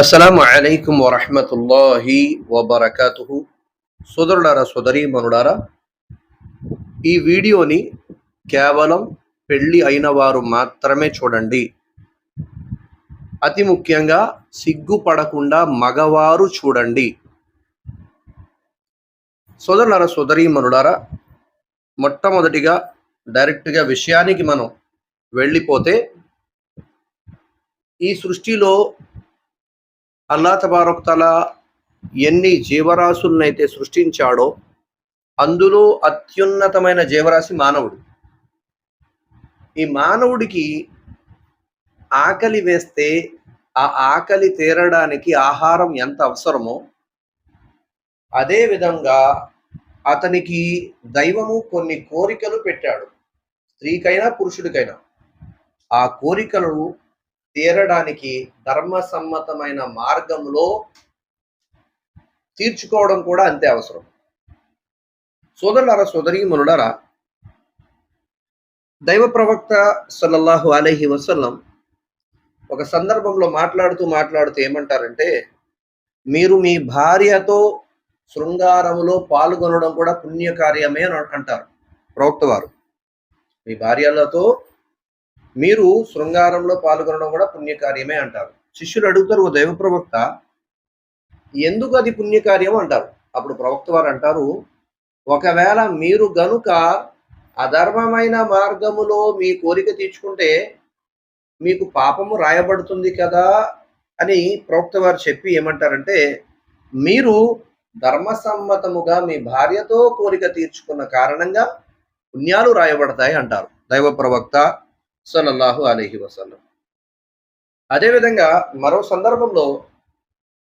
అస్సలం అలైకుం వరహమతుల్లాహి వబర్కాతుహు సోదరుడారా సోదరీమనుడారా ఈ వీడియోని కేవలం పెళ్ళి అయిన వారు మాత్రమే చూడండి. అతి ముఖ్యంగా సిగ్గుపడకుండా మగవారు చూడండి. సోదరులారా సోదరీమనుడారా మొట్టమొదటిగా డైరెక్ట్గా విషయానికి మనం వెళ్ళిపోతే ఈ సృష్టిలో అల్లా తబారొక్తల ఎన్ని జీవరాశులనైతే సృష్టించాడో అందులో అత్యున్నతమైన జీవరాశి మానవుడు. ఈ మానవుడికి ఆకలి వేస్తే ఆ ఆకలి తీరడానికి ఆహారం ఎంత అవసరమో అదే విధంగా అతనికి దైవము కొన్ని కోరికలు పెట్టాడు. స్త్రీకైనా పురుషుడికైనా. ఆ కోరికలు తీరడానికి ధర్మసమ్మతమైన మార్గంలో తీర్చుకోవడం కూడా అంతే అవసరం. సోదరులారా సోదరీమనులారా దైవ ప్రవక్త సల్లల్లాహు అలహి వసల్లం ఒక సందర్భంలో మాట్లాడుతూ మాట్లాడుతూ ఏమంటారంటే మీరు మీ భార్యతో శృంగారములో పాల్గొనడం కూడా పుణ్యకార్యమే అని అంటారు ప్రవక్త వారు. మీ భార్యలతో మీరు శృంగారంలో పాల్గొనడం కూడా పుణ్యకార్యమే అంటారు. శిష్యులు అడుగుతారు ఓ దైవ ప్రవక్త ఎందుకు అది పుణ్యకార్యం అంటారు. అప్పుడు ప్రవక్త వారు అంటారు ఒకవేళ మీరు గనుక అధర్మమైన మార్గములో మీ కోరిక తీర్చుకుంటే మీకు పాపము రాయబడుతుంది కదా? అని ప్రవక్త వారు చెప్పి ఏమంటారంటే మీరు ధర్మసమ్మతముగా మీ భార్యతో కోరిక తీర్చుకున్న కారణంగా పుణ్యాలు రాయబడతాయి అంటారు. దైవ ప్రవక్త సల్లల్లాహు అలైహి వసల్లం. అదేవిధంగా మరో సందర్భంలో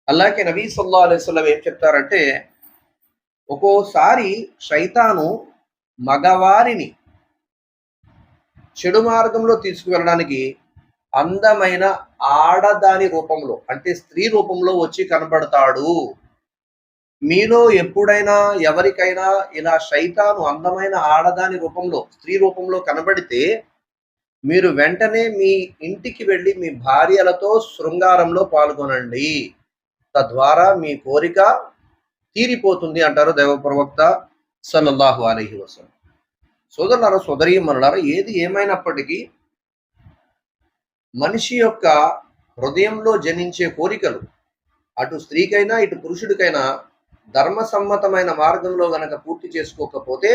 అల్లాకి నబీ సల్లా అలైవల్లం ఏం చెప్తారంటే ఒక్కోసారి శైతాను మగవారిని చెడు మార్గంలో తీసుకువెళ్ళడానికి అందమైన ఆడదాని రూపంలో అంటే స్త్రీ రూపంలో వచ్చి కనబడతాడు. మీలో ఎప్పుడైనా ఎవరికైనా ఇలా శైతాను అందమైన ఆడదాని రూపంలో స్త్రీ రూపంలో కనబడితే మీరు వెంటనే మీ ఇంటికి వెళ్ళి మీ భార్యలతో శృంగారంలో పాల్గొనండి. తద్వారా మీ కోరిక తీరిపోతుంది అంటారు దైవ ప్రవక్త సల్లల్లాహు అలహి వసలం సోదరులారా సోదరీమనులారా ఏది ఏమైనప్పటికీ మనిషి యొక్క హృదయంలో జనించే కోరికలు అటు స్త్రీకైనా ఇటు పురుషుడికైనా ధర్మసమ్మతమైన మార్గంలో గనక పూర్తి చేసుకోకపోతే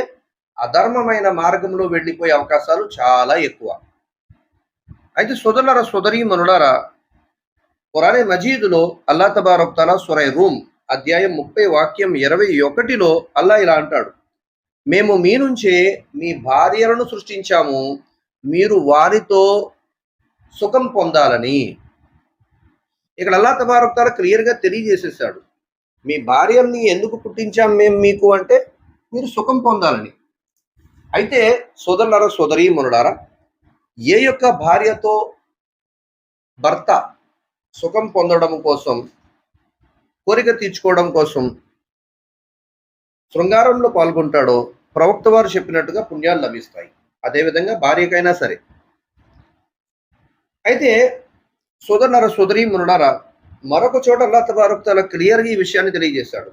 అధర్మమైన మార్గంలో వెళ్ళిపోయే అవకాశాలు చాలా ఎక్కువ. అయితే సోదరులారా సోదరీమనులారా పురాణే మజీదులో అల్లా తబారక్ తలా సురై రూమ్ అధ్యాయం ముప్పై వాక్యం ఇరవై ఒకటిలో అల్లా ఇలా అంటాడు. మేము మీ నుంచే మీ భార్యలను సృష్టించాము. మీరు వారితో సుఖం పొందాలని. ఇక్కడ అల్లా తబారక్ తల క్లియర్గా తెలియజేసేసాడు. మీ భార్యల్ని ఎందుకు పుట్టించాం మేము మీకు? అంటే మీరు సుఖం పొందాలని. అయితే సోదరులారా సోదరీమనులారా ఏ యొక్క భార్యతో భర్త సుఖం పొందడం కోసం కోరిక తీర్చుకోవడం కోసం శృంగారంలో పాల్గొంటాడో ప్రవక్త వారు చెప్పినట్టుగా పుణ్యాలు లభిస్తాయి. అదేవిధంగా భార్యకైనా సరే. అయితే సోదరులారా సోదరి మునుడారా మరొక చోట అల్లా తబారక్ తల క్లియర్గా ఈ విషయాన్ని తెలియజేశాడు.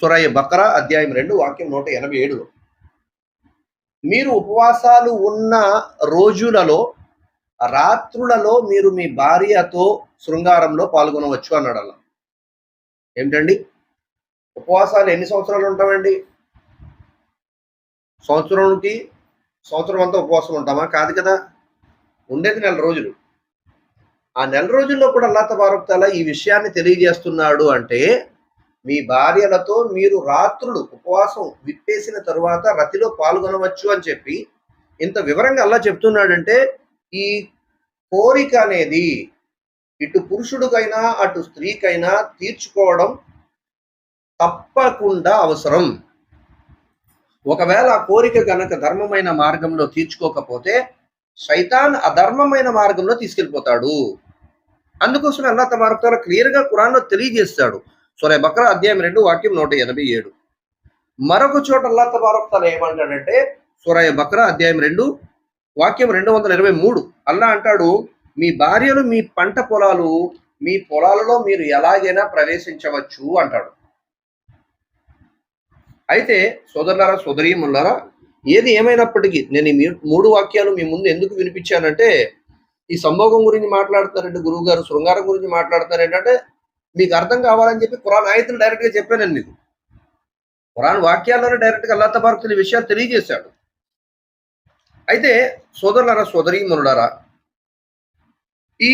సురాయ బకరా అధ్యాయం రెండు వాక్యం నూట ఎనభై ఏడులో. మీరు ఉపవాసాలు ఉన్న రోజులలో రాత్రులలో మీరు మీ భార్యతో శృంగారంలో పాల్గొనవచ్చు అన్నాడు అలా ఏమిటండి? ఉపవాసాలు ఎన్ని సంవత్సరాలు ఉంటామండి సంవత్సరానికి సంవత్సరం అంతా ఉపవాసం ఉంటామా? కాదు కదా. ఉండేది నెల రోజులు. ఆ నెల రోజుల్లో కూడా అల్లా తబారక్తాల ఈ విషయాన్ని తెలియజేస్తున్నాడు అంటే మీ భార్యలతో మీరు రాత్రులు ఉపవాసం విప్పేసిన తరువాత రతిలో పాల్గొనవచ్చు అని చెప్పి ఇంత వివరంగా అలా చెప్తున్నాడంటే ఈ కోరిక అనేది ఇటు పురుషుడికైనా అటు స్త్రీకైనా తీర్చుకోవడం తప్పకుండా అవసరం. ఒకవేళ ఆ కోరిక కనుక ధర్మమైన మార్గంలో తీర్చుకోకపోతే సైతాన్ అధర్మమైన మార్గంలో తీసుకెళ్ళిపోతాడు. అందుకోసం అల్లా తబారకుతాల క్లియర్గా ఖురాన్లో తెలియజేస్తాడు. సూర్య బక్ర అధ్యాయం రెండు వాక్యం నూట ఎనభై ఏడు. మరొక చోట అల్లా తబారకుతాల ఏమంటాడంటే సూరయ బక్ర అధ్యాయం రెండు వాక్యం రెండు వందల ఇరవై మూడు. అల్లా అంటాడు మీ భార్యలు మీ పంట పొలాలు మీ పొలాలలో మీరు ఎలాగైనా ప్రవేశించవచ్చు అంటాడు. అయితే సోదరులారా సోదరీములారా ఏది ఏమైనప్పటికీ నేను ఈ మీ- మూడు వాక్యాలు మీ ముందు ఎందుకు వినిపించానంటే ఈ సంభోగం గురించి మాట్లాడుతారంటే గురువు గారు శృంగారం గురించి మాట్లాడుతారు ఏంటంటే మీకు అర్థం కావాలని చెప్పి ఖురాన్ ఆయతను డైరెక్ట్గా చెప్పాను మీకు. ఖురాన్ వాక్యాల్లోనే డైరెక్ట్గా అల్లా తబారకులు విషయాలు తెలియజేశాడు. అయితే సోదరులారా సోదరీమనులారా ఈ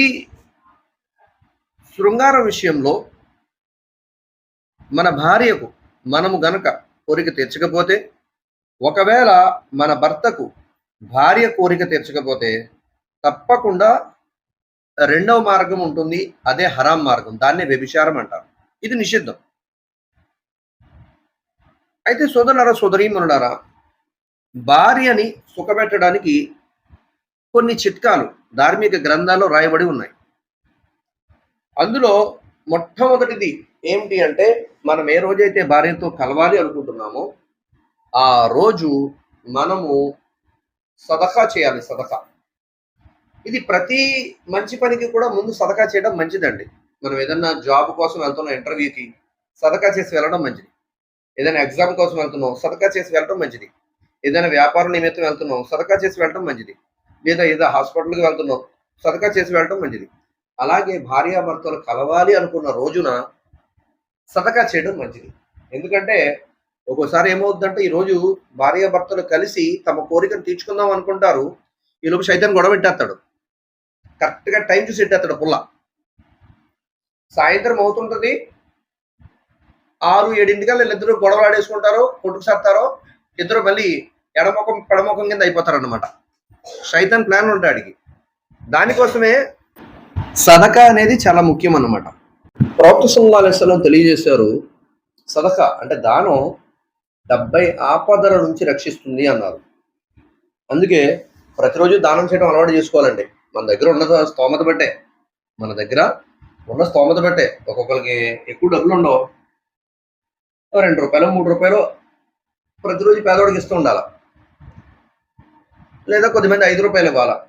శృంగార విషయంలో మన భార్యకు మనము గనక కోరిక తీర్చకపోతే ఒకవేళ మన భర్తకు భార్య కోరిక తీర్చకపోతే తప్పకుండా రెండవ మార్గం ఉంటుంది అదే హరాం మార్గం. దాన్నే వ్యభిచారం అంటారు. ఇది నిషిద్ధం. అయితే సోదరులారా సోదరీమనులారా భార్యని సుఖపెట్టడానికి కొన్ని చిట్కాలు ధార్మిక గ్రంథాల్లో రాయబడి ఉన్నాయి. అందులో మొట్టమొదటిది ఏమిటి అంటే మనం ఏ రోజైతే భార్యతో కలవాలి అనుకుంటున్నామో ఆ రోజు మనము సదఖా చేయాలి సదఖా. ఇది ప్రతి మంచి పనికి కూడా ముందు సదకా చేయడం మంచిదండి. మనం ఏదన్నా జాబ్ కోసం వెళ్తున్నాం ఇంటర్వ్యూకి సదకా చేసి వెళ్ళడం మంచిది. ఏదైనా ఎగ్జామ్ కోసం వెళ్తున్నాం సదకా చేసి వెళ్ళడం మంచిది. ఏదైనా వ్యాపార నిమిత్తం వెళ్తున్నాం సదకా చేసి వెళ్ళడం మంచిది. లేదా ఏదో హాస్పిటల్కి వెళ్తున్నాం సదకా చేసి వెళ్ళడం మంచిది. అలాగే భార్యాభర్తలు కలవాలి అనుకున్న రోజున సదకా చేయడం మంచిది. ఎందుకంటే ఒక్కోసారి ఏమవుతుందంటే ఈ రోజు భార్యాభర్తలు కలిసి తమ కోరికను తీర్చుకుందాం అనుకుంటారు. ఈ లోపు సైతం గొడవ పెట్టేస్తాడు. కరెక్ట్గా టైం చూసి పెట్టేస్తాడు పుల్ల. సాయంత్రం అవుతుంటది. ఆరు ఏడింటికల్లా వీళ్ళిద్దరు గొడవలు ఆడేసుకుంటారో కొట్టుకు చేస్తారో ఇద్దరు మళ్ళీ ఎడమొఖం పెడముఖం కింద అయిపోతారనమాట సైతాన్ ప్లాన్ ఉంటాడికి దానికోసమే సదక అనేది చాలా ముఖ్యం అన్నమాట ప్రవక్త సల్లాహం తెలియజేశారు సదక అంటే దానం డెబ్బై ఆపదల నుంచి రక్షిస్తుంది అన్నారు. అందుకే ప్రతిరోజు దానం చేయడం అలవాటు చేసుకోవాలండి. మన దగ్గర ఉన్న స్తోమత బట్టే. మన దగ్గర ఉన్న స్తోమత బట్టే. ఒక్కొక్కరికి ఎక్కువ డబ్బులు ఉండవు. రెండు రూపాయలు మూడు రూపాయలు ప్రతిరోజు పేదవాడికి ఇస్తూ ఉండాలి. లేదా కొద్దిమంది ఐదు రూపాయలు ఇవ్వాలా.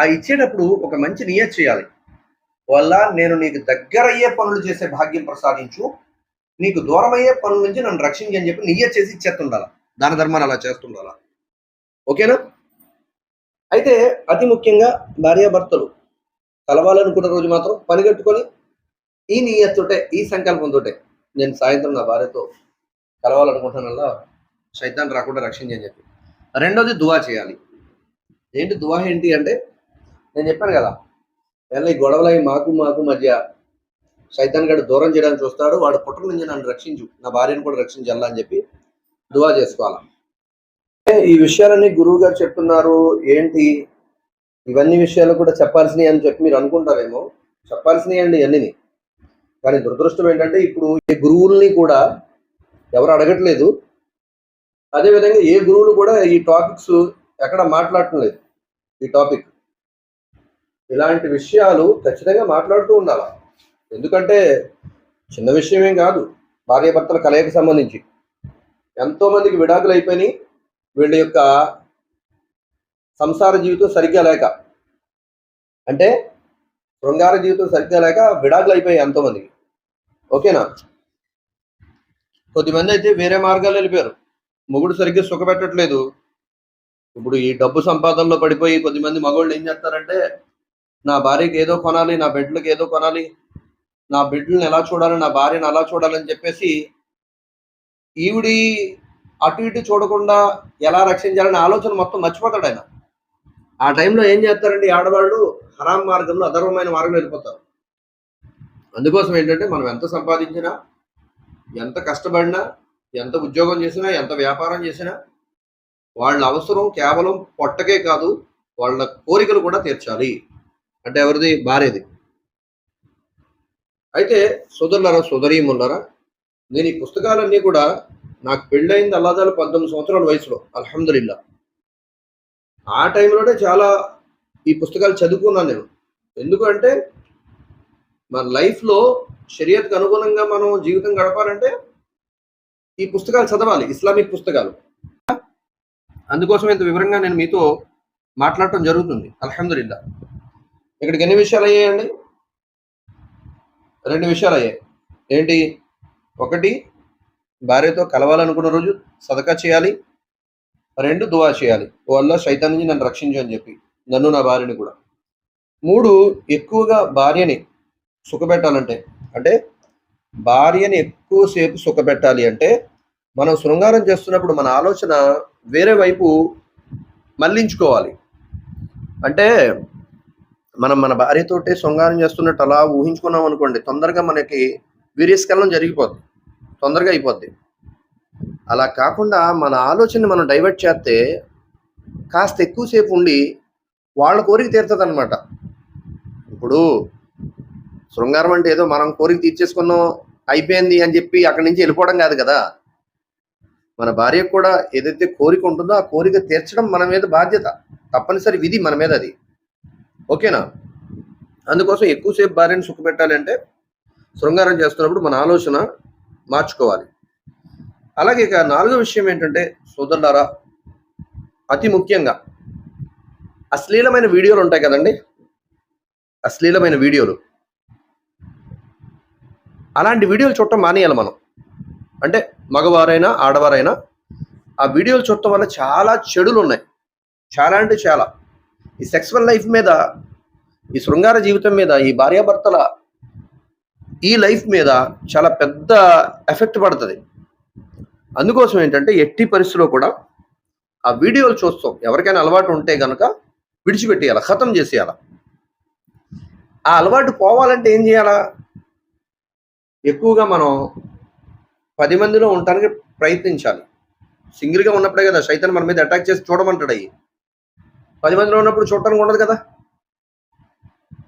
ఆ ఇచ్చేటప్పుడు ఒక మంచి నియత్ చేయాలి. వల్ల నేను నీకు దగ్గర అయ్యే పనులు చేసే భాగ్యం ప్రసాదించు. నీకు దూరమయ్యే పనుల నుంచి నన్ను రక్షించి అని చెప్పి నియత్ చేసి ఇచ్చేస్తుండాల. దాన ధర్మాన్ని అలా చేస్తుండాలా. ఓకేనా? అయితే అతి ముఖ్యంగా భార్యాభర్తలు కలవాలనుకున్న రోజు మాత్రం పని కట్టుకొని ఈ నియత్తుటే ఈ సంకల్పంతోటే నేను సాయంత్రం నా భార్యతో కలవాలనుకుంటున్నా సైతాన్ని రాకుండా రక్షించని చెప్పి. రెండోది దువా చేయాలి. ఏంటి దువా ఏంటి అంటే నేను చెప్పాను కదా ఎలా ఈ గొడవలు అవి మాకు మాకు మధ్య సైతాన్ గడు దూరం చేయడానికి చూస్తాడు వాడు పుట్ట నుంచి నన్ను రక్షించు నా భార్యను కూడా రక్షించాలని చెప్పి దువా చేసుకోవాలి? ఈ విషయాలన్నీ గురువు గారు చెప్తున్నారు. ఏంటి? ఇవన్నీ విషయాలు కూడా చెప్పాల్సినవి అని చెప్పి మీరు అనుకుంటారేమో. చెప్పాల్సినవి అండి ఇవన్నీ కానీ దురదృష్టం ఏంటంటే ఇప్పుడు ఈ గురువుల్ని కూడా ఎవరు అడగట్లేదు. అదేవిధంగా ఏ గురువులు కూడా ఈ టాపిక్స్ ఎక్కడ మాట్లాడటం లేదు. ఈ టాపిక్. ఇలాంటి విషయాలు ఖచ్చితంగా మాట్లాడుతూ ఉండాలి. ఎందుకంటే చిన్న విషయమేం కాదు. భార్యాభర్తల కలయికి సంబంధించి. ఎంతో మందికి విడాకులు అయిపోయినాయి. వీళ్ళ యొక్క సంసార జీవితం సరిగ్గా లేక అంటే శృంగార జీవితం సరిగ్గా లేక విడాకులు అయిపోయాయి ఎంతోమందికి. ఓకేనా? కొద్దిమంది అయితే వేరే మార్గాలు వెళ్ళిపోయారు. మొగుడు సరిగ్గా సుఖపెట్టట్లేదు. ఇప్పుడు ఈ డబ్బు సంపాదనలో పడిపోయి కొద్దిమంది మగవాళ్ళు ఏం చేస్తారంటే నా భార్యకి ఏదో కొనాలి నా బిడ్డలకు ఏదో కొనాలి నా బిడ్డలను ఎలా చూడాలి నా భార్యను అలా చూడాలని చెప్పేసి ఈవిడి అటు ఇటు చూడకుండా ఎలా రక్షించాలనే ఆలోచన మొత్తం మర్చిపోతాడు ఆయన. ఆ టైంలో ఏం చేస్తారంటే ఆడవాళ్ళు హరాం మార్గంలో అధర్వమైన మార్గంలో వెళ్ళిపోతారు. అందుకోసం ఏంటంటే మనం ఎంత సంపాదించినా ఎంత కష్టపడినా ఎంత ఉద్యోగం చేసినా ఎంత వ్యాపారం చేసినా వాళ్ళ అవసరం కేవలం పొట్టకే కాదు వాళ్ళ కోరికలు కూడా తీర్చాలి. అంటే ఎవరిది? భార్యది. అయితే సోదరులారా సోదరీమున్నారా నేను ఈ పుస్తకాలన్నీ కూడా నాకు పెళ్ళయింది అల్లాదాలు పంతొమ్మిది సంవత్సరాల వయసులో అల్హమ్దుల్లా ఆ టైంలోనే చాలా ఈ పుస్తకాలు చదువుకున్నాను నేను. ఎందుకంటే మన లైఫ్లో షరియత్కి అనుగుణంగా మనం జీవితం గడపాలంటే ఈ పుస్తకాలు చదవాలి ఇస్లామిక్ పుస్తకాలు. అందుకోసం ఇంత వివరంగా నేను మీతో మాట్లాడటం జరుగుతుంది అల్హమ్దుల్లా ఇక్కడికి ఎన్ని విషయాలు అయ్యాయండి? రెండు విషయాలు అయ్యాయి. ఏంటి? ఒకటి భార్యతో కలవాలనుకున్న రోజు సదకా చేయాలి. రెండు దువా చేయాలి. వల్ల శైతాన్ నుంచి నన్ను రక్షించు అని చెప్పి. నన్ను నా భార్యని కూడా. మూడు ఎక్కువగా భార్యని సుఖపెట్టాలంటే అంటే భార్యని ఎక్కువసేపు సుఖపెట్టాలి అంటే మనం శృంగారం చేస్తున్నప్పుడు మన ఆలోచన వేరే వైపు మళ్ళించుకోవాలి. అంటే మనం మన భార్యతోటే శృంగారం చేస్తున్నట్టు అలా ఊహించుకున్నాం అనుకోండి తొందరగా మనకి వీర్యస్కలనం జరిగిపోద్ది. తొందరగా అయిపోద్ది. అలా కాకుండా మన ఆలోచనని మనం డైవర్ట్ చేస్తే కాస్త ఎక్కువసేపు ఉండి వాళ్ళ కోరిక తీరుతుంది అనమాట ఇప్పుడు శృంగారం అంటే ఏదో మనం కోరిక తీర్చేసుకున్నాం అయిపోయింది అని చెప్పి అక్కడి నుంచి వెళ్ళిపోవడం కాదు కదా. మన భార్యకు కూడా ఏదైతే కోరిక ఉంటుందో ఆ కోరిక తీర్చడం మన మీద బాధ్యత. తప్పనిసరి విధి మన మీద అది. ఓకేనా? అందుకోసం ఎక్కువసేపు భార్యను సుఖపెట్టాలి అంటే శృంగారం చేస్తున్నప్పుడు మన ఆలోచన మార్చుకోవాలి. అలాగే ఇక నాలుగో విషయం ఏంటంటే సోదరులారా అతి ముఖ్యంగా అశ్లీలమైన వీడియోలు ఉంటాయి కదండి? అశ్లీలమైన వీడియోలు. అలాంటి వీడియోలు చూడటం మానేయాలి మనం. అంటే మగవారైనా ఆడవారైనా ఆ వీడియోలు చూడటం వల్ల చాలా చెడులు ఉన్నాయి చాలా అంటే చాలా. ఈ సెక్సువల్ లైఫ్ మీద ఈ శృంగార జీవితం మీద ఈ భార్యాభర్తల ఈ లైఫ్ మీద చాలా పెద్ద ఎఫెక్ట్ పడుతుంది. అందుకోసం ఏంటంటే ఎట్టి పరిస్థితిలో కూడా ఆ వీడియోలు చూస్తాం. ఎవరికైనా అలవాటు ఉంటే కనుక విడిచిపెట్టేయాలి ఖతం చేసేయాల. ఆ అలవాటు పోవాలంటే ఏం చేయాలా? ఎక్కువగా మనం పది మందిలో ఉండటానికి ప్రయత్నించాలి. సింగిల్గా ఉన్నప్పుడే కదా సైతం మన మీద అటాక్ చేసి చూడమంటాడు అయ్యి. పది మందిలో ఉన్నప్పుడు చూడటానికి ఉండదు కదా.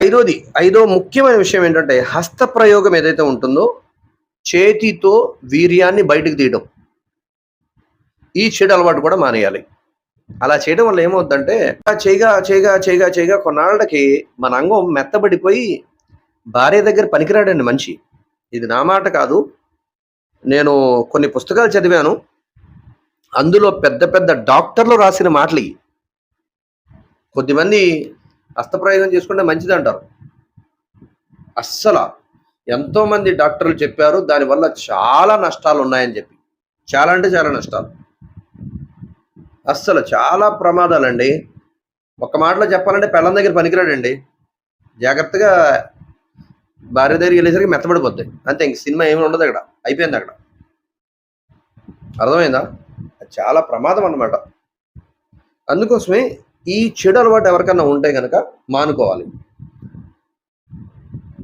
ఐదోది ఐదో ముఖ్యమైన విషయం ఏంటంటే హస్త ప్రయోగం ఏదైతే ఉంటుందో చేతితో వీర్యాన్ని బయటకు తీయడం. ఈ చెడు అలవాటు కూడా మానేయాలి. అలా చేయడం వల్ల ఏమవుద్దంటే ఆ చేయగా చేయగా చేయగా చేయగా కొన్నాళ్ళకి మన అంగం మెత్తబడిపోయి భార్య దగ్గర పనికిరాడండి మంచి ఇది నా మాట కాదు. నేను కొన్ని పుస్తకాలు చదివాను. అందులో పెద్ద పెద్ద డాక్టర్లు రాసిన మాటలు కొద్దిమంది హస్తప్రయోగం చేసుకుంటే మంచిది అంటారు. అస్సలు. ఎంతోమంది డాక్టర్లు చెప్పారు దానివల్ల చాలా నష్టాలు ఉన్నాయని చెప్పి. చాలా అంటే చాలా నష్టాలు. అస్సలు చాలా ప్రమాదాలండి. ఒక మాటలో చెప్పాలంటే పిల్లల దగ్గర పనికిరాడండి. జాగ్రత్తగా భార్య దగ్గరికి వెళ్ళేసరికి మెత్తబడిపోద్ది. అంతే ఇంక సినిమా ఏమి ఉండదు అక్కడ. అయిపోయింది అక్కడ. అర్థమైందా? అది చాలా ప్రమాదం అన్నమాట. అందుకోసమే ఈ చెడు అలవాటు ఎవరికన్నా ఉంటే కనుక మానుకోవాలి.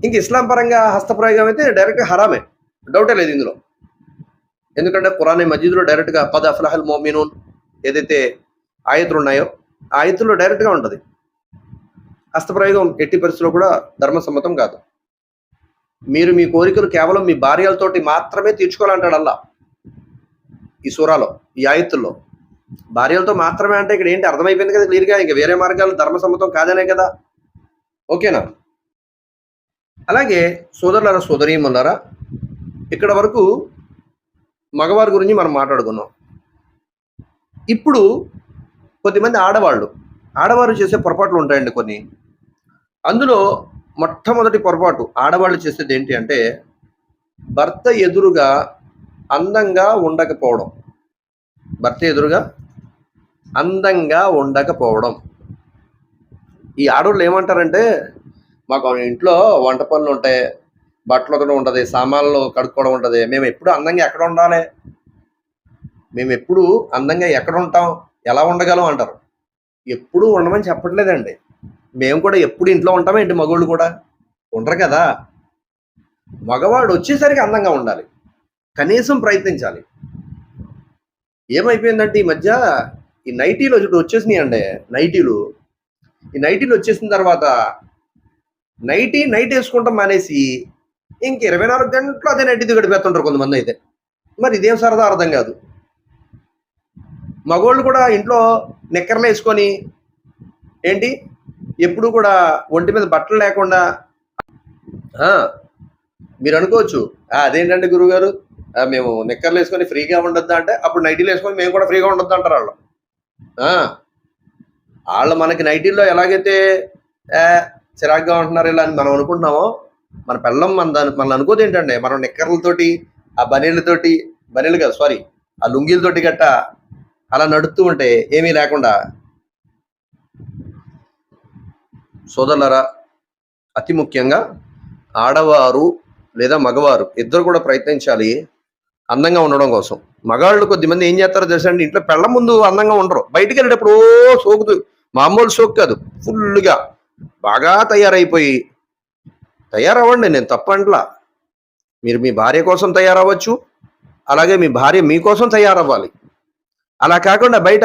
ఇంక ఇస్లాం పరంగా హస్తప్రయోగం అయితే డైరెక్ట్ హరామే. డౌటే లేదు ఇందులో. ఎందుకంటే పురాణి మజీద్లో డైరెక్ట్గా పద అఫ్లాహల్ మోమినూన్ ఏదైతే ఆయతులు ఉన్నాయో ఆ ఆయతుల్లో డైరెక్ట్గా ఉంటుంది. హస్తప్రయోగం ఎట్టి పరిస్థితుల్లో కూడా ధర్మసమ్మతం కాదు. మీరు మీ కోరికలు కేవలం మీ భార్యలతోటి మాత్రమే తీర్చుకోవాలంటాడు అల్లా. ఈ సూరాలో ఈ ఆయతుల్లో. భార్యలతో మాత్రమే అంటే ఇక్కడ ఏంటి అర్థమైపోయింది కదా క్లియర్గా? ఇంకా వేరే మార్గాలు ధర్మసమ్మతం కాదనే కదా? ఓకేనా? అలాగే సోదరులారా సోదరీమన్నారా ఇక్కడ వరకు మగవారి గురించి మనం మాట్లాడుకున్నాం. ఇప్పుడు కొద్దిమంది ఆడవాళ్ళు ఆడవారు చేసే పొరపాట్లు ఉంటాయండి కొన్ని. అందులో మొట్టమొదటి పొరపాటు ఆడవాళ్ళు చేసేది ఏంటి అంటే భర్త ఎదురుగా అందంగా ఉండకపోవడం. భర్త ఎదురుగా అందంగా ఉండకపోవడం. ఈ ఆడవాళ్ళు ఏమంటారంటే మాకు ఇంట్లో వంట పనులు ఉంటాయి బట్టలు ఒకటి ఉంటుంది సామాన్లు కడుక్కోవడం ఉంటుంది మేము ఎప్పుడు అందంగా ఎక్కడ ఉండాలి? మేము ఎప్పుడు అందంగా ఎక్కడ ఉంటాం? ఎలా ఉండగలం అంటారు. ఎప్పుడు ఉండమని చెప్పట్లేదండి. మేము కూడా ఎప్పుడు ఇంట్లో ఉంటామా ఏంటి మగవాళ్ళు కూడా? ఉండరు కదా. మగవాడు వచ్చేసరికి అందంగా ఉండాలి. కనీసం ప్రయత్నించాలి. ఏమైపోయిందంటే ఈ మధ్య ఈ నైటీలు ఇప్పుడు వచ్చేసినాయి అండి. నైటీలు ఈ నైటీలు వచ్చేసిన తర్వాత నైటీ నైట్ వేసుకుంటాం మానేసి ఇంక ఇరవై నాలుగు గంటలు అదే నైటీ గడిపేస్తుంటారు కొంతమంది అయితే. మరి ఇదేం సరదా అర్థం కాదు. మగోళ్ళు కూడా ఇంట్లో నిక్కర్లు వేసుకొని ఏంటి? ఎప్పుడు కూడా ఒంటి మీద బట్టలు లేకుండా మీరు అనుకోవచ్చు. అదేంటండి అదేంటంటే గురుగారు మేము నిక్కర్లు వేసుకొని ఫ్రీగా ఉండొద్దా అంటే అప్పుడు నైటీలు వేసుకొని మేము కూడా ఫ్రీగా ఉండొద్దు అంటారు వాళ్ళు. వాళ్ళు మనకి నైటీల్లో ఎలాగైతే చిరాగ్గా ఉంటున్నారు ఇలా అని మనం అనుకుంటున్నామో మన పిల్లం మన దాని మనల్ని అనుకోదు ఏంటంటే మనం నిక్కర్లతోటి ఆ బనీళ్ళతోటి బనీళ్ళు కాదు సారీ ఆ లుంగీలతోటి గట్ట అలా నడుస్తూ ఉంటే ఏమీ లేకుండా. సోదరులరా అతి ముఖ్యంగా ఆడవారు లేదా మగవారు ఇద్దరు కూడా ప్రయత్నించాలి. అందంగా ఉండడం కోసం. మగాళ్ళు కొద్దిమంది ఏం చేస్తారో తెలుసా అండి? ఇంట్లో పెళ్ళ ముందు అందంగా ఉండరు. బయటికి వెళ్ళేటప్పుడు ఓ సోకుతూ మామూలు సోకు కాదు ఫుల్గా బాగా తయారైపోయి తయారవ్వండి నేను తప్పంట్లా మీరు మీ భార్య కోసం తయారవ్వచ్చు అలాగే మీ భార్య మీకోసం తయారవ్వాలి. అలా కాకుండా బయట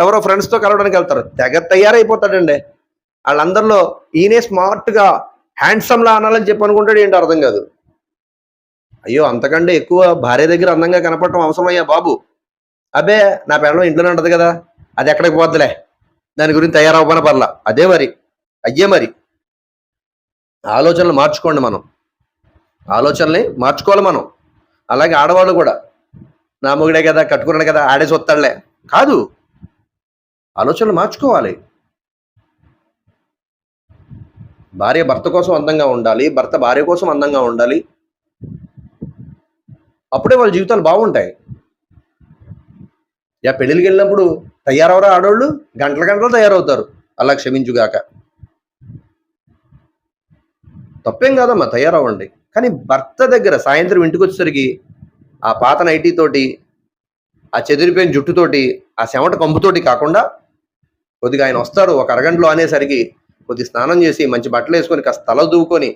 ఎవరో ఫ్రెండ్స్తో కలవడానికి వెళ్తారు. తెగ తయారైపోతాడండి. వాళ్ళందరిలో ఈయనే స్మార్ట్గా హ్యాండ్సమ్లా అనాలని చెప్పి అనుకుంటాడు ఏంటి అర్థం కాదు. అయ్యో అంతకంటే ఎక్కువ భార్య దగ్గర అందంగా కనపడటం అవసరమయ్యా బాబు. అబ్బే నా పిల్లలు ఇంట్లోనే ఉంటుంది కదా. అది ఎక్కడికి పోద్దులే? దాని గురించి తయారవ్వన పర్లా. అదే మరి. అయ్యే మరి. ఆలోచనలు మార్చుకోండి మనం. ఆలోచనల్ని మార్చుకోవాలి మనం. అలాగే ఆడవాళ్ళు కూడా. నా మొగుడే కదా కట్టుకున్నాడు కదా ఆడేసి వస్తాడులే. కాదు. ఆలోచనలు మార్చుకోవాలి. భార్య భర్త కోసం అందంగా ఉండాలి భర్త భార్య కోసం అందంగా ఉండాలి అప్పుడే వాళ్ళ జీవితాలు బాగుంటాయి. యా పెళ్ళికి వెళ్ళినప్పుడు తయారవరా ఆడవాళ్ళు గంటల గంటలు తయారవుతారు. అలా క్షమించుగాక. తప్పేం కాదమ్మా తయారవ్వండి. కానీ భర్త దగ్గర సాయంత్రం ఇంటికి వచ్చేసరికి ఆ పాత నైటీ తోటి ఆ చెదిరిపోయిన జుట్టుతోటి ఆ చెమట కంపుతోటి కాకుండా కొద్దిగా ఆయన వస్తాడు ఒక అరగంటలో అనేసరికి కొద్ది స్నానం చేసి మంచి బట్టలు వేసుకొని కాస్త తల దూకొని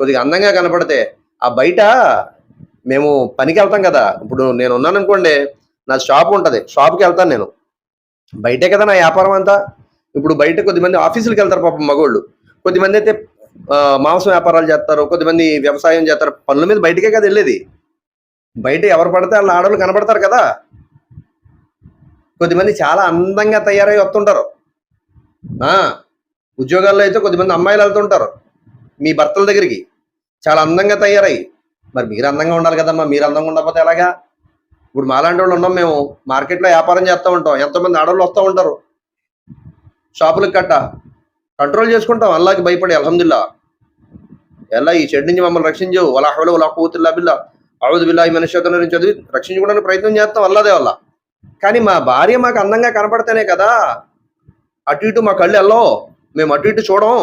కొద్దిగా అందంగా కనపడితే ఆ బయట మేము పనికి వెళ్తాం కదా. ఇప్పుడు నేను ఉన్నాను అనుకోండి నా షాప్ ఉంటుంది. షాప్కి వెళ్తాను నేను. బయటే కదా నా వ్యాపారం అంతా. ఇప్పుడు బయట కొద్దిమంది ఆఫీసులకు వెళ్తారు పాపం మగోళ్ళు. కొద్దిమంది అయితే మాంసం వ్యాపారాలు చేస్తారు. కొద్దిమంది వ్యవసాయం చేస్తారు. పనుల మీద బయటకే కదా వెళ్ళేది. బయట ఎవరు పడితే వాళ్ళ ఆడవాళ్ళు కనబడతారు కదా. కొద్దిమంది చాలా అందంగా తయారై వస్తుంటారు. ఉద్యోగాల్లో అయితే కొద్దిమంది అమ్మాయిలు వెళ్తుంటారు. మీ భర్తల దగ్గరికి. చాలా అందంగా తయారై. మరి మీరు అందంగా ఉండాలి కదమ్మా మీరు అందంగా ఉండకపోతే ఎలాగా? ఇప్పుడు మాలాంటి వాళ్ళు ఉన్నాం మేము మార్కెట్లో వ్యాపారం చేస్తూ ఉంటాం. ఎంతోమంది ఆడవాళ్ళు వస్తూ ఉంటారు. షాపులకు కట్ట. కంట్రోల్ చేసుకుంటాం. అల్లాకి భయపడి అల్హమ్దుల్లా. ఎలా ఈ చెడు నుంచి మమ్మల్ని రక్షించు. వలా హవల వలా కూతుల్లా బిల్లా. అవుదు బిల్లా ఈ మనిషి నుంచి చదివి రక్షించుకోవడానికి ప్రయత్నం చేస్తాం. అల్లదే వల్ల కానీ మా భార్య మాకు అందంగా కనపడితేనే కదా అటు ఇటు మా కళ్ళు వెళ్ళవు మేము అటు ఇటు చూడం.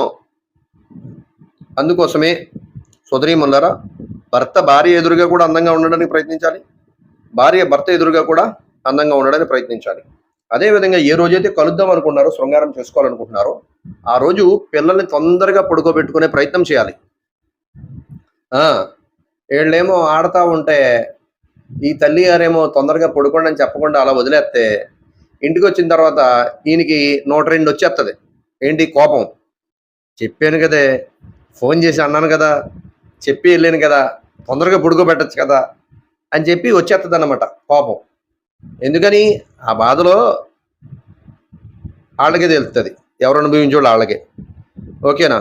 అందుకోసమే సోదరీమల్లారా భర్త భార్య ఎదురుగా కూడా అందంగా ఉండడానికి ప్రయత్నించాలి. భార్య భర్త ఎదురుగా కూడా అందంగా ఉండడానికి ప్రయత్నించాలి. అదేవిధంగా ఏ రోజైతే కలుద్దాం అనుకున్నారో శృంగారం చేసుకోవాలనుకుంటున్నారో ఆ రోజు పిల్లల్ని తొందరగా పడుకోబెట్టుకునే ప్రయత్నం చేయాలి. ఆ, వీళ్ళేమో ఆడుతూ ఉంటే ఈ తల్లి గారేమో తొందరగా పడుకోండి అని చెప్పకుండా అలా వదిలేస్తే ఇంటికి వచ్చిన తర్వాత ఈయనకి నూట రెండు వచ్చేస్తుంది ఏంటి కోపం? చెప్పాను కదే. ఫోన్ చేసి అన్నాను కదా. చెప్పి వెళ్ళాను కదా తొందరగా పుడుకోబెట్టచ్చు కదా అని చెప్పి వచ్చేస్తుంది అన్నమాట కోపం. ఎందుకని ఆ బాధలో వాళ్ళకే తెలుస్తుంది ఎవరు అనుభవించే వాళ్ళకే ఓకేనా?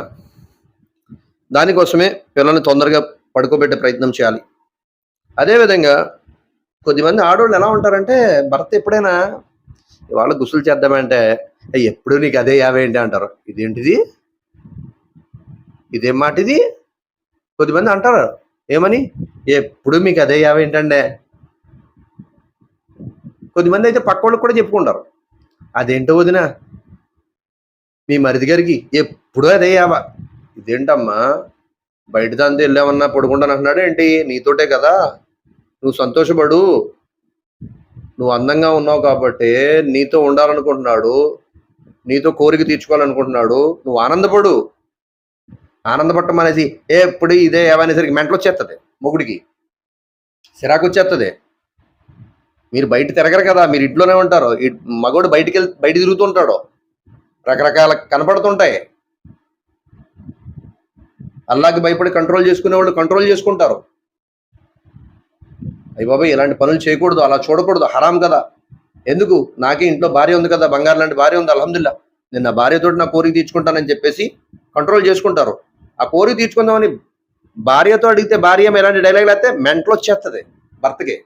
దానికోసమే పిల్లల్ని తొందరగా పడుకోబెట్టే ప్రయత్నం చేయాలి. అదేవిధంగా కొద్దిమంది ఆడవాళ్ళు ఎలా ఉంటారంటే భర్త ఎప్పుడైనా ఇవాళ గుసులు చేద్దామంటే ఎప్పుడు నీకు అదే యాభై ఏంటి అంటారు. ఇదేంటిది? ఇదేం మాట ఇది కొద్దిమంది అంటారు. ఏమని? ఎప్పుడు మీకు అదే యావ ఏంటండే? కొద్దిమంది అయితే పక్క వాళ్ళకి కూడా చెప్పుకుంటారు. అదేంటో వదిన? మీ మరిది గారికి ఎప్పుడూ అదే యావ. ఇదేంటమ్మా? బయట దాంతో వెళ్ళామన్నా పడుకుంటాను అంటున్నాడు ఏంటి? నీతోటే కదా? నువ్వు సంతోషపడు. నువ్వు అందంగా ఉన్నావు కాబట్టి నీతో ఉండాలనుకుంటున్నాడు. నీతో కోరిక తీర్చుకోవాలనుకుంటున్నాడు. నువ్వు ఆనందపడు. ఆనందపడటం అనేసి ఏ ఇప్పుడు ఇదే ఏమనేసరికి మెంటలు వచ్చేస్తుంది మొగుడికి. సిరాకు వచ్చేస్తుంది మీరు బయట తిరగరు కదా మీరు ఇంట్లోనే ఉంటారు. మగోడు బయటికి వెళ్ళి బయట తిరుగుతుంటాడు. రకరకాల కనపడుతుంటాయి. అల్లాకి భయపడి కంట్రోల్ చేసుకునే వాళ్ళు కంట్రోల్ చేసుకుంటారు. అయ్యి బాబాయ్ ఇలాంటి పనులు చేయకూడదు అలా చూడకూడదు హరాం కదా. ఎందుకు? నాకే ఇంట్లో భార్య ఉంది కదా బంగారు లాంటి భార్య ఉంది అలహదుల్లా నేను నా భార్యతోటి నా కోరిక తీర్చుకుంటానని చెప్పేసి కంట్రోల్ చేసుకుంటారు. ఆ కోరిక తీర్చుకుందామని భార్యతో అడిగితే భార్య ఎలాంటి డైలాగ్ అయితే మెంటలు వచ్చేస్తుంది భర్తకి.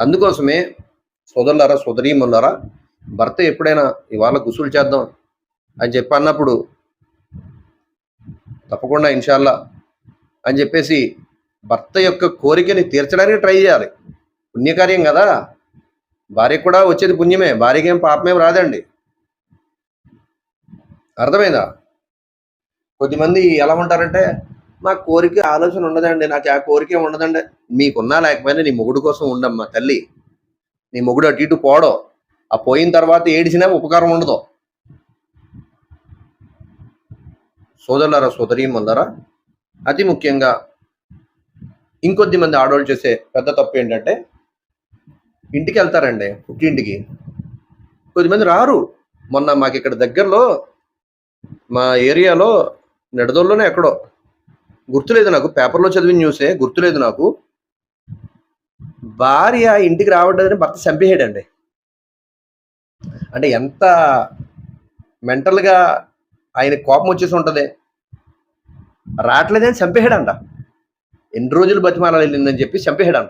అందుకోసమే సోదరులారా సోదరీమన్నారా భర్త ఎప్పుడైనా ఇవాళ గుసులు చేద్దాం అని చెప్పి అన్నప్పుడు తప్పకుండా ఇన్షాల్లా అని చెప్పేసి భర్త యొక్క కోరికని తీర్చడానికి ట్రై చేయాలి. పుణ్యకార్యం కదా. భార్యకు కూడా వచ్చేది పుణ్యమే భార్యకి ఏం పాపమేం రాదండి. అర్థమైందా? కొద్దిమంది ఎలా ఉంటారంటే మా కోరిక ఆలోచన ఉండదండి నాకు ఆ కోరిక ఉండదండి. మీకున్నా లేకపోయినా నీ మొగుడు కోసం ఉండమ్మా తల్లి. నీ మొగుడు అటు ఇటు పోవడం ఆ పోయిన తర్వాత ఏడిసినా ఉపకారం ఉండదు. సోదరులారా సోదరీమన్నారా అతి ముఖ్యంగా ఇంకొద్ది మంది ఆడవాళ్ళు చేసే పెద్ద తప్పు ఏంటంటే ఇంటికి వెళ్తారండి పుట్టింటికి. కొద్దిమంది రారు. మొన్న మాకు ఇక్కడ దగ్గరలో మా ఏరియాలో నెడదోల్లోనే ఎక్కడో. గుర్తులేదు నాకు. పేపర్లో చదివిన న్యూసే గుర్తులేదు నాకు. భార్య ఇంటికి రావద్దని భర్త చంపేయడండి అంటే ఎంత మెంటల్గా ఆయన కోపం వచ్చేసి ఉంటుంది. రావట్లేదని చంపేయడంట ఎన్ని రోజులు బతిమాల వెళ్ళిందని చెప్పి చంపేయడంట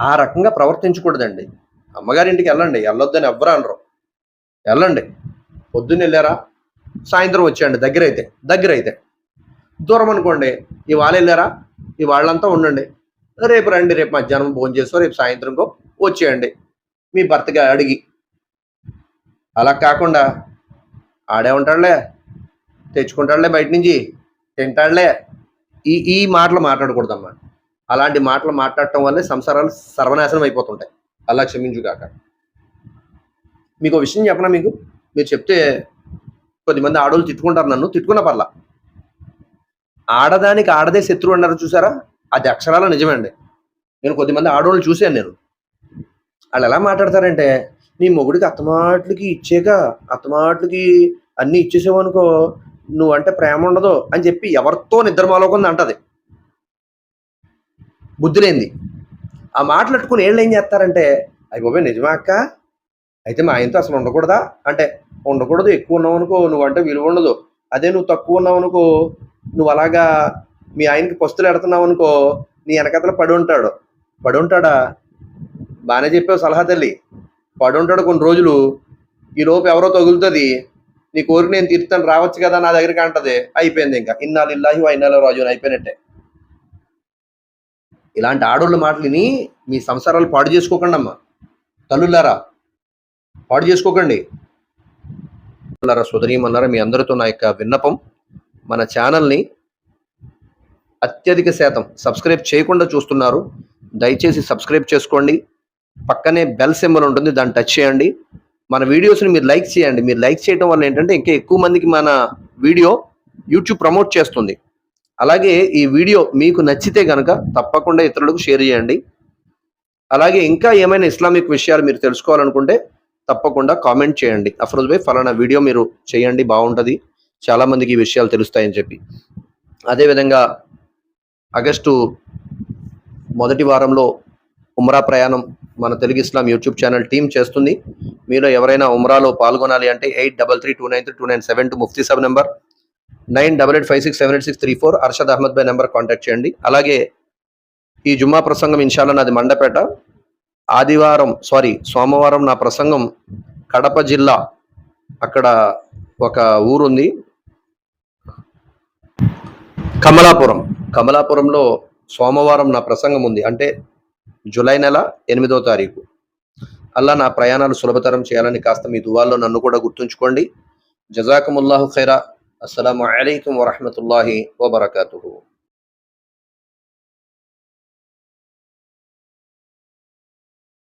ఆ రకంగా ప్రవర్తించకూడదండి. అమ్మగారింటికి వెళ్ళండి. వెళ్ళొద్దని ఎవ్వరు అనరు. వెళ్ళండి. పొద్దున్న వెళ్ళారా? సాయంత్రం వచ్చేయండి దగ్గర అయితే దగ్గర అయితే దూరం అనుకోండి ఇవాళ వెళ్ళారా? ఇవాళ్ళంతా ఉండండి. రేపు రండి రేపు మధ్యాహ్నం భోజనం చేసుకో రేపు సాయంత్రంకో వచ్చేయండి. మీ భర్తగా అడిగి. అలా కాకుండా ఆడే ఉంటాడులే తెచ్చుకుంటాడులే బయట నుంచి తింటాడులే. ఈ ఈ మాటలు మాట్లాడకూడదమ్మా. అలాంటి మాటలు మాట్లాడటం వల్లే సంసారాలు సర్వనాశనం అయిపోతుంటాయి. అలా క్షమించుగాక. మీకు ఒక విషయం చెప్పనా మీకు? మీరు చెప్తే కొద్దిమంది ఆడవాళ్ళు తిట్టుకుంటారు నన్ను తిట్టుకున్న పర్ల. ఆడదానికి ఆడదే శత్రువు అన్నారు చూసారా? అది అక్షరాల నిజమే అండి. నేను కొద్దిమంది ఆడవాళ్ళు చూశాను నేను. వాళ్ళు ఎలా మాట్లాడతారంటే నీ మొగుడికి అత్తమాట్లకి ఇచ్చాక అత్తమాట్లకి అన్నీ ఇచ్చేసావనుకో నువ్వంటే ప్రేమ ఉండదు అని చెప్పి ఎవరితో నిద్రమాలోకుంది అంటది. బుద్ధి లేనిది. ఆ మాట్లాడుకుని ఏళ్ళు ఏం చేస్తారంటే అయ్యి బాబాయ్ నిజమా అక్క? అయితే మా ఆయనతో అసలు ఉండకూడదా? అంటే ఉండకూడదు ఎక్కువ ఉన్నావు అనుకో నువ్వంటే విలువ ఉండదు. అదే నువ్వు తక్కువ ఉన్నావు అనుకో నువ్వు అలాగా మీ ఆయనకి పస్తులు ఎడుతున్నావు అనుకో నీ వెనకతలు పడి ఉంటాడు. పడి ఉంటాడా? బాగానే చెప్పావు సలహా తల్లి. పడి ఉంటాడు కొన్ని రోజులు. ఈ లోపు ఎవరో తగులుతుంది. నీ కోరిక నేను తీర్తాను రావచ్చు కదా నా దగ్గరికి అంటది. అయిపోయింది ఇంకా. ఇన్నాళ్ళు ఇల్లాహి ఇన్నాళ్ళు రాజు అని అయిపోయినట్టే. ఇలాంటి ఆడోళ్ళ మాటలు విని మీ సంసారాలు పాడు చేసుకోకండి అమ్మా తల్లులారా పాడు చేసుకోకండి. అన్నారా సోదరీమన్నారా మీ అందరితో నా యొక్క విన్నపం మన ఛానల్ని అత్యధిక శాతం సబ్స్క్రైబ్ చేయకుండా చూస్తున్నారు దయచేసి సబ్స్క్రైబ్ చేసుకోండి. పక్కనే బెల్ సింబల్ ఉంటుంది దాన్ని టచ్ చేయండి. మన వీడియోస్ని మీరు లైక్ చేయండి. మీరు లైక్ చేయడం వల్ల ఏంటంటే ఇంకా ఎక్కువ మందికి మన వీడియో యూట్యూబ్ ప్రమోట్ చేస్తుంది. అలాగే ఈ వీడియో మీకు నచ్చితే కనుక తప్పకుండా ఇతరులకు షేర్ చేయండి. అలాగే ఇంకా ఏమైనా ఇస్లామిక్ విషయాలు మీరు తెలుసుకోవాలనుకుంటే తప్పకుండా కామెంట్ చేయండి. అఫ్రోజ్ భాయ్ ఫలానా వీడియో మీరు చేయండి బాగుంటుంది. చాలామందికి ఈ విషయాలు తెలుస్తాయని చెప్పి. అదేవిధంగా ఆగస్టు మొదటి వారంలో ఉమ్రా ప్రయాణం మన Telugu Islam YouTube channel team చేస్తుంది. మీలో ఎవరైనా ఉమ్రాలో పాల్గొనాలి అంటే eight double three two nine three two nine seven two Mufti Sab number nine double eight five six seven eight six three four Arshad Ahmad by number contact చేయండి. అలాగే ఈ జుమ్మా ప్రసంగం ఇన్షాల్లా నాది మండపేట. ఆదివారం సారీ సోమవారం నా ప్రసంగం కడప జిల్లా అక్కడ ఒక ఊరుంది. కమలాపురం కమలాపురంలో సోమవారం నా ప్రసంగం ఉంది. అంటే జూలై నెల ఎనిమిదో తారీఖు. అలా నా ప్రయాణాలు సులభతరం చేయాలని కాస్త మీ దువాల్లో నన్ను కూడా గుర్తుంచుకోండి. జజాకముల్లాహు ఖైరా. అస్సలం అయికం వరహమతుల్లాహి వబర్కూ